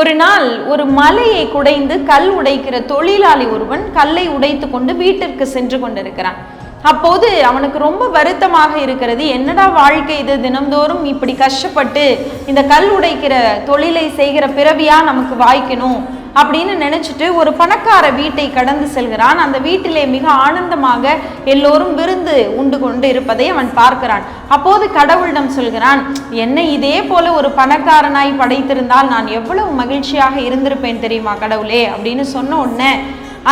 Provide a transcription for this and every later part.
ஒரு நாள் ஒரு மலையை குடைந்து கல் உடைக்கிற தொழிலாளி ஒருவன் கல்லை உடைத்து கொண்டு வீட்டிற்கு சென்று கொண்டிருக்கிறான். அப்போது அவனுக்கு ரொம்ப வருத்தமாக இருக்கிறது. என்னடா வாழ்க்கை இது? தினம்தோறும் இப்படி கஷ்டப்பட்டு இந்த கல் உடைக்கிற தொழிலை செய்கிற பிறவியா நமக்கு வாய்க்கணும்? அப்படின்னு நினைச்சிட்டு ஒரு பணக்கார வீட்டை கடந்து செல்கிறான். அந்த வீட்டிலே மிக ஆனந்தமாக எல்லோரும் விருந்து உண்டு கொண்டு இருப்பதை அவன் பார்க்கிறான். அப்போது கடவுளிடம் சொல்கிறான் என்னை இதே போல ஒரு பணக்காரனாய் படைத்திருந்தால் நான் எவ்வளவு மகிழ்ச்சியாக இருந்திருப்பேன் தெரியுமா கடவுளே? அப்படின்னு சொன்ன உடனே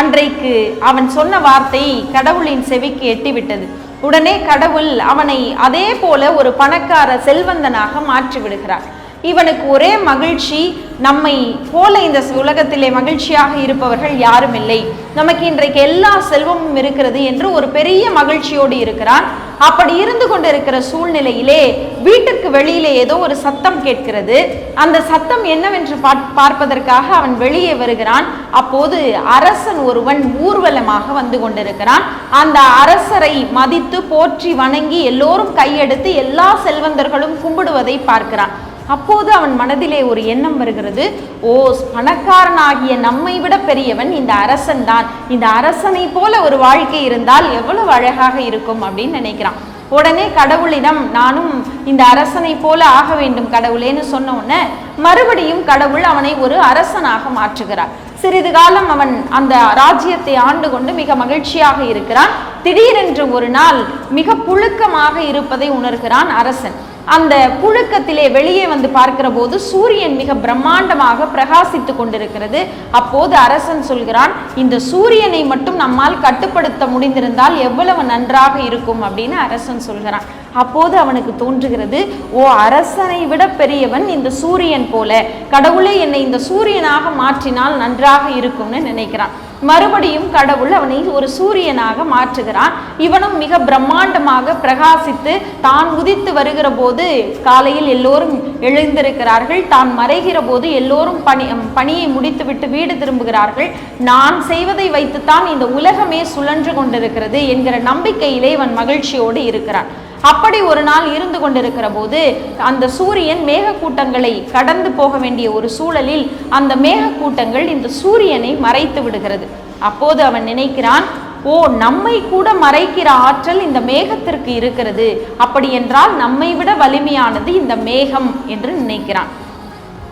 அன்றைக்கு அவன் சொன்ன வார்த்தை கடவுளின் செவிக்கு எட்டிவிட்டது. உடனே கடவுள் அவனை அதே போல ஒரு பணக்கார செல்வந்தனாக மாற்றி விடுகிறார் இவனுக்கு ஒரே மகிழ்ச்சி நம்மை போல இந்த உலகத்திலே மகிழ்ச்சியாக இருப்பவர்கள் யாரும் இல்லை. நமக்கு இன்றைக்கு எல்லா செல்வமும் இருக்கிறது என்று ஒரு பெரிய மகிழ்ச்சியோடு இருக்கிறான். அப்படி இருந்து கொண்டிருக்கிற சூழ்நிலையிலே வீட்டுக்கு வெளியிலே ஏதோ ஒரு சத்தம் கேட்கிறது. அந்த சத்தம் என்னவென்று பார்ப்பதற்காக அவன் வெளியே வருகிறான். அப்போது அரசன் ஒருவன் ஊர்வலமாக வந்து கொண்டிருக்கிறான். அந்த அரசரை மதித்து போற்றி வணங்கி எல்லோரும் கையெடுத்து எல்லா செல்வந்தர்களும் கும்பிடுவதை பார்க்கிறான். அப்போது அவன் மனதிலே ஒரு எண்ணம் வருகிறது. ஓ பணக்காரனாகிய நம்மை விட பெரியவன் இந்த அரசன் தான். இந்த அரசனை போல ஒரு வாழ்க்கை இருந்தால் எவ்வளவு அழகாக இருக்கும் அப்படின்னு நினைக்கிறான். உடனே கடவுளிடம் நானும் இந்த அரசனை போல ஆக வேண்டும் கடவுளேன்னு சொன்ன உடனே மறுபடியும் கடவுள் அவனை ஒரு அரசனாக மாற்றுகிறார். சிறிது காலம் அவன் அந்த ராஜ்யத்தை ஆண்டு கொண்டு மிக மகிழ்ச்சியாக இருக்கிறான். திடீரென்று ஒரு நாள் மிக புழுக்கமாக இருப்பதை உணர்கிறான் அரசன். அந்த புழுக்கத்திலே வெளியே வந்து பார்க்கிற போது சூரியன் மிக பிரம்மாண்டமாக பிரகாசித்து கொண்டிருக்கிறது. அப்போது அரசன் சொல்கிறான் இந்த சூரியனை மட்டும் நம்மால் கட்டுப்படுத்த முடிந்திருந்தால் எவ்வளவு நன்றாக இருக்கும் அப்படின்னு அரசன் சொல்கிறான். அப்போது அவனுக்கு தோன்றுகிறது ஓ அரசனை விட பெரியவன் இந்த சூரியன் போல. கடவுளே என்னை இந்த சூரியனாக மாற்றினால் நன்றாக இருக்கும்னு நினைக்கிறான். மறுபடியும் கடவுள் அவனை ஒரு சூரியனாக மாற்றுகிறான். இவனும் மிக பிரம்மாண்டமாக பிரகாசித்து தான் உதித்து வருகிற போது காலையில் எல்லோரும் எழுந்திருக்கிறார்கள். தான் மறைகிற போது எல்லோரும் பணி பணியை முடித்துவிட்டு வீடு திரும்புகிறார்கள். நான் செய்வதை வைத்துத்தான் இந்த உலகமே சுழன்று கொண்டிருக்கிறது என்கிற நம்பிக்கையிலே இவன் மகிழ்ச்சியோடு இருக்கிறான். அப்படி ஒரு நாள் இருந்து கொண்டிருக்கிற போது அந்த சூரியன் மேகக்கூட்டங்களை கடந்து போக வேண்டிய ஒரு சூழலில் அந்த மேகக்கூட்டங்கள் இந்த சூரியனை மறைத்து விடுகிறது. அப்போது அவன் நினைக்கிறான் ஓ நம்மை கூட மறைக்கிற ஆற்றல் இந்த மேகத்திற்கு இருக்கிறது. அப்படி என்றால் நம்மை விட வலிமையானது இந்த மேகம் என்று நினைக்கிறான்.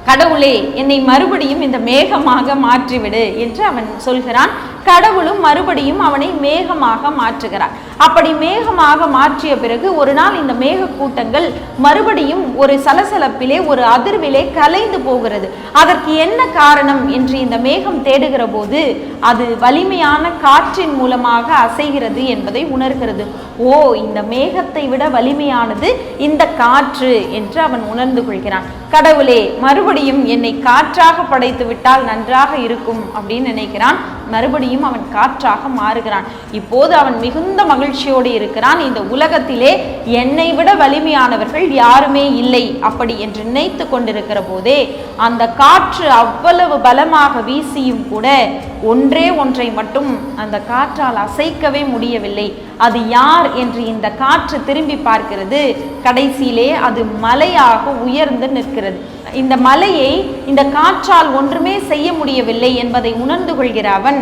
கடவுளே என்னை மறுபடியும் இந்த மேகமாக மாற்றிவிடு என்று அவன் சொல்கிறான். கடவுளும் மறுபடியும் அவனை மேகமாக மாற்றுகிறார். அப்படி மேகமாக மாற்றிய பிறகு ஒரு நாள் இந்த மேக கூட்டங்கள் மறுபடியும் ஒரு சலசலப்பிலே ஒரு அதிர்விலே கலைந்து போகிறது. அதற்கு என்ன காரணம் என்று இந்த மேகம் தேடுகிற போது அது வலிமையான காற்றின் மூலமாக அசைகிறது என்பதை உணர்கிறது. ஓ இந்த மேகத்தை விட வலிமையானது இந்த காற்று என்று அவன் உணர்ந்து கொள்கிறான். கடவுளே மறுபடியும் என்னை காற்றாக படைத்து விட்டால் நன்றாக இருக்கும் அப்படின்னு நினைக்கிறான். மறுபடியும் அவன் காற்றாக மாறுகிறான். இப்போது அவன் மிகுந்த மகிழ்ச்சியோடு இருக்கிறான். இந்த உலகத்திலே என்னை விட வலிமையானவர்கள் யாருமே இல்லை அப்படி என்று நினைத்து கொண்டிருக்கிற போதே அந்த காற்று அவ்வளவு பலமாக வீசியும் கூட ஒன்றே ஒன்றை மட்டும் அந்த காற்றால் அசைக்கவே முடியவில்லை. அது யார் என்று இந்த காற்று திரும்பி பார்க்கிறது. கடைசியிலே அது மலையாக உயர்ந்து நிற்கிறது. இந்த மலையை இந்த காற்றால் ஒன்றுமே செய்ய முடியவில்லை என்பதை உணர்ந்து கொள்கிற அவன்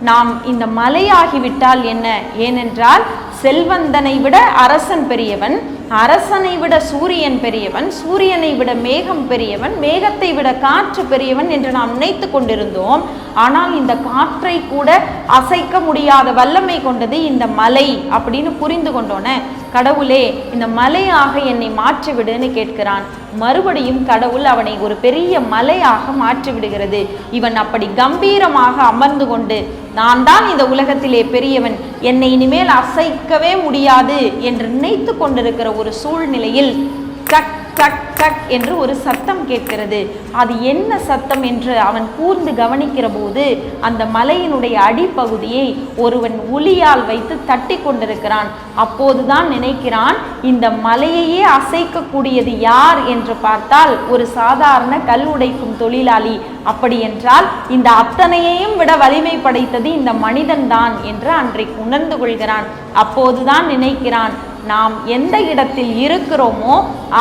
நாம் இந்த மலையாகிவிட்டால் என்ன? ஏனென்றால் செல்வந்தனை விட அரசன் பெரியவன் அரசனை விட சூரியன் பெரியவன் சூரியனை விட மேகம் பெரியவன் மேகத்தை விட காற்று பெரியவன் என்று நாம் நினைத்து கொண்டிருந்தோம். ஆனால் இந்த காற்றை கூட அசைக்க முடியாத வல்லமை கொண்டது இந்த மலை அப்படின்னு புரிந்து கொண்டோன்னே கடவுளே இந்த மலையாக என்னை மாற்றிவிடுன்னு கேட்கிறான். மறுபடியும் கடவுள் அவனை ஒரு பெரிய மலையாக மாற்றிவிடுகிறது. இவன் அப்படி கம்பீரமாக அமர்ந்து கொண்டு நான் தான் இந்த உலகத்திலே பெரியவன் என்னை இனிமேல் அசைக்கவே முடியாது என்று நினைத்து கொண்டிருக்கிற ஒரு சூழ்நிலையில் டக் டக் டக் என்று ஒரு சத்தம் கேட்கிறது. அது என்ன சத்தம் என்று அவன் கூர்ந்து கவனிக்கிற போது அந்த மலையினுடைய அடிப்பகுதியை ஒருவன் ஒளியால் வைத்து தட்டி கொண்டிருக்கிறான். அப்போதுதான் நினைக்கிறான் இந்த மலையையே அசைக்கக்கூடியது யார் என்று பார்த்தால் ஒரு சாதாரண கல் உடைக்கும் தொழிலாளி. அப்படி என்றால் இந்த அத்தனையையும் விட வலிமை படைத்தது இந்த மனிதன்தான் என்று அன்றைக்கு உணர்ந்து கொள்கிறான். அப்போதுதான் நினைக்கிறான் நாம் எந்த இடத்தில் இருக்கிறோமோ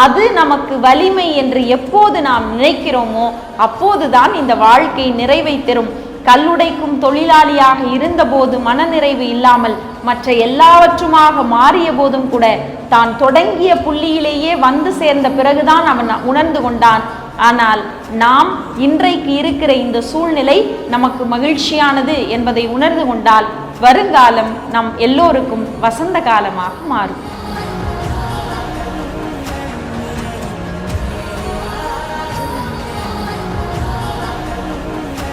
அது நமக்கு வலிமை என்று எப்போது நாம் நினைக்கிறோமோ அப்போதுதான் இந்த வாழ்க்கை நிறைவை தரும். கல்லுடைக்கும் தொழிலாளியாக இருந்தபோது மனநிறைவு இல்லாமல் மற்ற எல்லாவற்றுமாக மாறிய போதும் கூட தான் தொடங்கிய புள்ளியிலேயே வந்து சேர்ந்த பிறகுதான் அவன் உணர்ந்து கொண்டான். ஆனால் நாம் இன்றைக்கு இருக்கிற இந்த சூழ்நிலை நமக்கு மகிழ்ச்சியானது என்பதை உணர்ந்து கொண்டால் வருங்காலம் நம் எல்லோருக்கும் வசந்த காலமாக மாறும்.